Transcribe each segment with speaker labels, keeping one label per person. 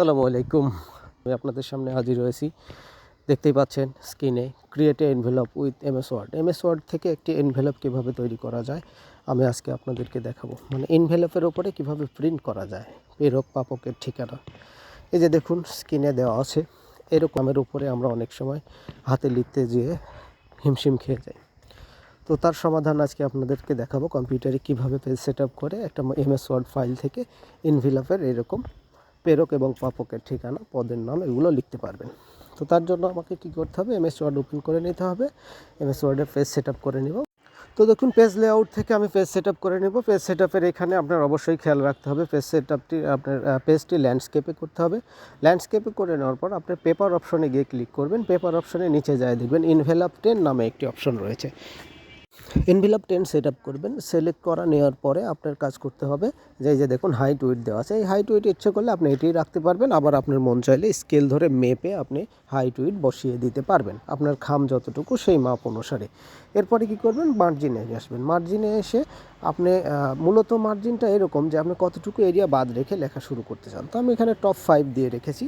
Speaker 1: আসসালামু আলাইকুম। আমি আপনাদের সামনে হাজির হয়েছি। দেখতেই পাচ্ছেন স্ক্রিনে create envelope with M S word MS word থেকে একটি এনভেলপ কীভাবে তৈরি করা যায়, আমি আজকে আপনাদেরকে দেখাবো। মানে এনভেলপের ওপরে কীভাবে প্রিন্ট করা যায় প্রেরক পাপকের ঠিকানা। এই যে দেখুন স্ক্রিনে দেওয়া আছে। এরকমের উপরে আমরা অনেক সময় হাতে লিখতে যেয়ে হিমশিম খেয়ে যাই। তো তার সমাধান আজকে আপনাদেরকে দেখাবো। কম্পিউটারে কীভাবে পেজ সেট করে একটা এমএস ওয়ার্ড ফাইল থেকে ইনভিলাপের এরকম প্রেরক এবং পাপকের ঠিকানা, পদের নাম, এগুলো লিখতে পারবেন। তো তার জন্য আমাকে কি করতে হবে? এমএস ওয়ার্ড ওপেন করে নিতে হবে। এমএস ওয়ার্ডের পেজ সেট করে নিব। তো দেখুন পেজ লেআউট থেকে আমি পেজ সেট করে নেব। পেজ সেট এখানে আপনার অবশ্যই খেয়াল রাখতে হবে। পেজ সেট আপটি আপনার পেজটি ল্যান্ডস্কেপে করতে হবে। ল্যান্ডস্কেপে করে নেওয়ার পর আপনার পেপার অপশনে গিয়ে ক্লিক করবেন। পেপার অপশনে নিচে যায়, দেখবেন ইনভেলাপ টেন নামে একটি অপশন রয়েছে। এনভিলাপ টেন সেট আপ করবেন সিলেক্ট করা নেওয়ার পরে আপনার কাজ করতে হবে। যে যে দেখুন হাইট উইট দেওয়া আছে, এই হাইট উইট ইচ্ছে করলে আপনি এটি রাখতে পারবেন। আবার আপনার মন চাইলে স্কেল ধরে মেপে আপনি হাইট উইট বসিয়ে দিতে পারবেন। আপনার খাম যতটুকু সেই মাপ অনুসারে। এরপরে কি করবেন? মার্জিনে আসবেন। মার্জিনে এসে আপনি মূলত মার্জিনটা এরকম যে আপনি কতটুকু এরিয়া বাদ রেখে লেখা শুরু করতে চান। তো আমি এখানে টপ ফাইভ দিয়ে রেখেছি।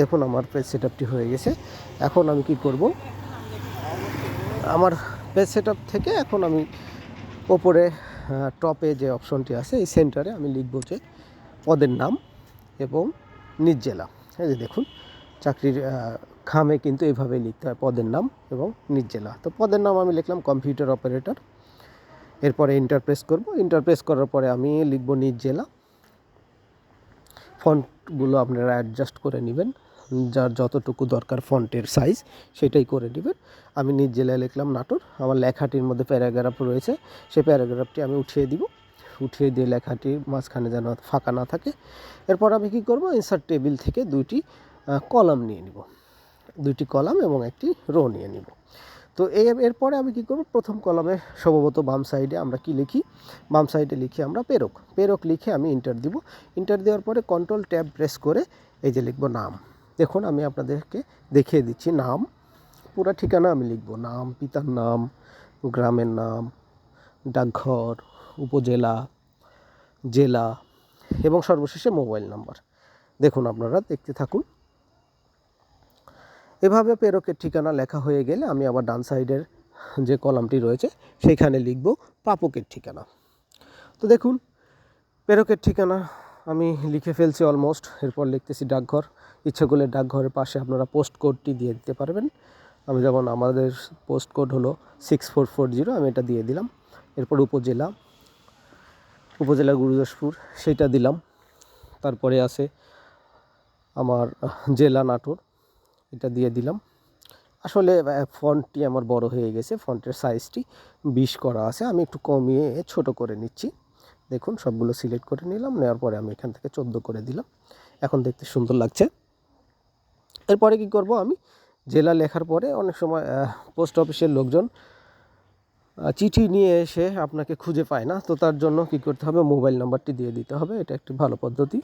Speaker 1: দেখুন আমার পেজ সেট আপটি হয়ে গেছে। এখন আমি কি করব? আমার পেজ সেট থেকে এখন আমি ওপরে টপে যে অপশনটি আছে, এই সেন্টারে আমি লিখব যে পদের নাম এবং নিজ জেলা। এই যে দেখুন, চাকরির খামে কিন্তু এইভাবে লিখতে হয় পদের নাম এবং নিজ জেলা। তো পদের নাম আমি লিখলাম কম্পিউটার অপারেটর এরপরে ইন্টারপ্রেস করব। ইন্টারপ্রেস করার পরে আমি লিখব নিজ জেলা। ফন্টগুলো আপনারা অ্যাডজাস্ট করে নেবেন। যার যতটুকু দরকার ফন্টের সাইজ সেটাই করে নেবেন। আমি নিজ জেলায় লিখলাম নাটোর, আমার লেখাটির মধ্যে প্যারাগ্রাফ রয়েছে, সেই প্যারাগ্রাফটি আমি উঠিয়ে দিব। উঠিয়ে দিয়ে লেখাটি মাঝখানে যেন ফাঁকা না থাকে। এরপর আমি কি করব? ইনসার্ট টেবিল থেকে দুইটি কলাম নিয়ে নিব। দুইটি কলাম এবং একটি রো নিয়ে নিব। তো এর এরপরে আমি কি করব? প্রথম কলামে সম্ভবত বাম সাইডে আমরা কি লিখি? বাম সাইডে লিখি আমরা পেরক। পেরক লিখে আমি ইন্টার দিব। ইন্টার দেওয়ার পরে কন্ট্রোল ট্যাব প্রেস করে এই যে লিখব নাম। দেখুন, আমি আপনাদেরকে দেখিয়ে দিচ্ছি নাম। পুরো ঠিকানা আমি লিখব। নাম, পিতার নাম, গ্রামের নাম, ডাকঘর, উপজেলা, জেলা এবং সর্বশেষে মোবাইল নাম্বার। দেখুন, আপনারা দেখতে থাকুন। এভাবে প্রেরকের ঠিকানা লেখা হয়ে গেলে আমি আবার ডান সাইডের যে কলামটি রয়েছে, সেইখানে লিখব প্রাপকের ঠিকানা। তো দেখুন, প্রেরকের ঠিকানা আমি লিখে ফেলছি অলমোস্ট। এরপর লিখতেছি ডাকঘর। ইচ্ছে করলে ডাকঘরের পাশে আপনারা পোস্ট কোডটি দিয়ে দিতে পারবেন। আমি যেমন আমাদের পোস্ট কোড হলো সিক্স ফোর ফোর জিরো আমি এটা দিয়ে দিলাম। এরপর উপজেলা উপজেলা গুরুদাসপুর সেইটা দিলাম। তারপরে আছে আমার জেলা নাটোর, এটা দিয়ে দিলাম। আসলে ফন্টটি আমার বড় হয়ে গেছে, ফন্টের সাইজটি বিশ করা আছে, আমি একটু কমিয়ে ছোট করে নিচ্ছি। দেখুন, সবগুলো সিলেক্ট করে নিলাম, নেওয়ার পরে আমি এখান থেকে চোদ্দ করে দিলাম। এখন দেখতে সুন্দর লাগছে। এরপরে কি করব আমি? জেলা লেখার পরে অনেক সময় পোস্ট অফিসের লোকজন চিঠি নিয়ে এসে আপনাকে খুঁজে পায় না। তো তার জন্য কি করতে হবে? মোবাইল নাম্বারটি দিয়ে দিতে হবে। এটা একটি ভালো পদ্ধতি।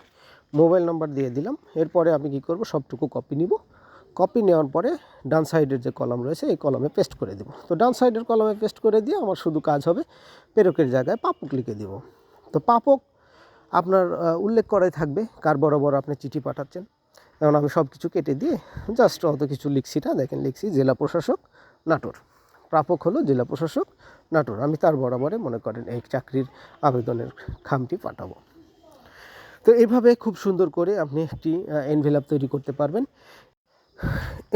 Speaker 1: মোবাইল নাম্বার দিয়ে দিলাম। এরপরে আমি কি করব? সবটুকু কপি নিব। কপি নেওয়ার পরে ডান সাইডের যে কলাম রয়েছে, এই কলামে পেস্ট করে দেব। তো ডান সাইডের কলামে পেস্ট করে দিয়ে আমার শুধু কাজ হবে পেরকের জায়গায় পাপক লিখে দিব। তো পাপক আপনার উল্লেখ করাই থাকবে কার বরাবর আপনি চিঠি পাঠাচ্ছেন। যেমন আমি সব কিছু কেটে দিয়ে জাস্ট অত কিছু লিখছি না। দেখেন, লিখছি জেলা প্রশাসক, নাটোর। প্রাপক হলো জেলা প্রশাসক, নাটোর। আমি তার বরাবরে মনে করেন এই চাকরির আবেদনের খামটি পাঠাবো। তো এইভাবে খুব সুন্দর করে আপনি একটি এনভেলাপ তৈরি করতে পারবেন।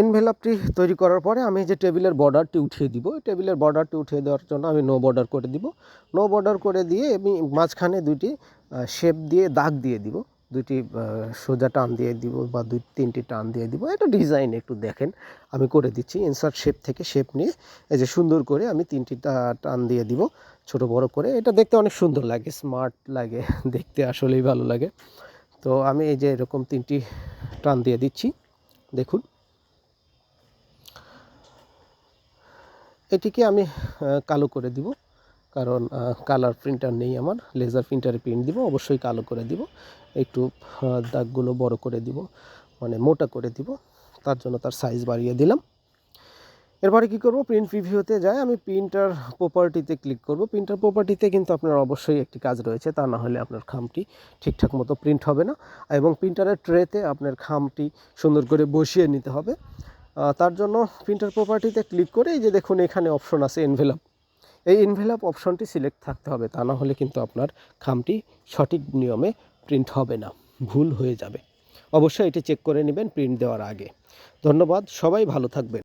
Speaker 1: এনভেলাপটি তৈরি করার পরে আমি যে টেবিলের বর্ডারটি উঠিয়ে দিব টেবিলের বর্ডারটি উঠিয়ে দেওয়ার জন্য আমি নো বর্ডার করে দিব। নো বর্ডার করে দিয়ে আমি মাঝখানে দুইটি শেপ দিয়ে দাগ দিয়ে দিব। দুইটি সোজা টান দিয়ে দিব বা দুই, তিনটি টান দিয়ে দিব। এটা ডিজাইন একটু দেখেন, আমি করে দিচ্ছি। ইনসার্ট শেপ থেকে শেপ নিয়ে এই যে সুন্দর করে আমি তিনটি টান দিয়ে দিব, ছোট বড় করে। এটা দেখতে অনেক সুন্দর লাগে স্মার্ট লাগে, দেখতে আসলেই ভালো লাগে। তো আমি এই যে এরকম তিনটি টান দিয়ে দিচ্ছি, দেখুন। এটিকে আমি কালো করে দিব। কারণ কালার প্রিন্টার নেই আমার। লেজার প্রিন্টারে প্রিন্ট দিব, অবশ্যই কালো করে দিব। একটু দাগগুলো বড় করে দিব মানে মোটা করে দিব। তার জন্য তার সাইজ বাড়িয়ে দিলাম। এরপরে কী করব? প্রিন্ট প্রিভিউতে যাই। আমি প্রিন্টার প্রপার্টিতে ক্লিক করব। প্রিন্টার প্রপার্টিতে কিন্তু আপনার অবশ্যই একটি কাজ রয়েছে। তা না হলে আপনার খামটি ঠিকঠাক মতো প্রিন্ট হবে না এবং প্রিন্টারের ট্রেতে আপনার খামটি সুন্দর করে বসিয়ে নিতে হবে। তার জন্য প্রিন্টার প্রপার্টিতে ক্লিক করে এই যে দেখুন এখানে অপশন আছে এনভেলাপ এই ইনভেলপ অপশনটি সিলেক্ট থাকতে হবে, তা না হলে কিন্তু আপনার খামটি সঠিক নিয়মে প্রিন্ট হবে না, ভুল হয়ে যাবে। অবশ্যই এটি চেক করে নেবেন প্রিন্ট দেওয়ার আগে। ধন্যবাদ, সবাই ভালো থাকবেন।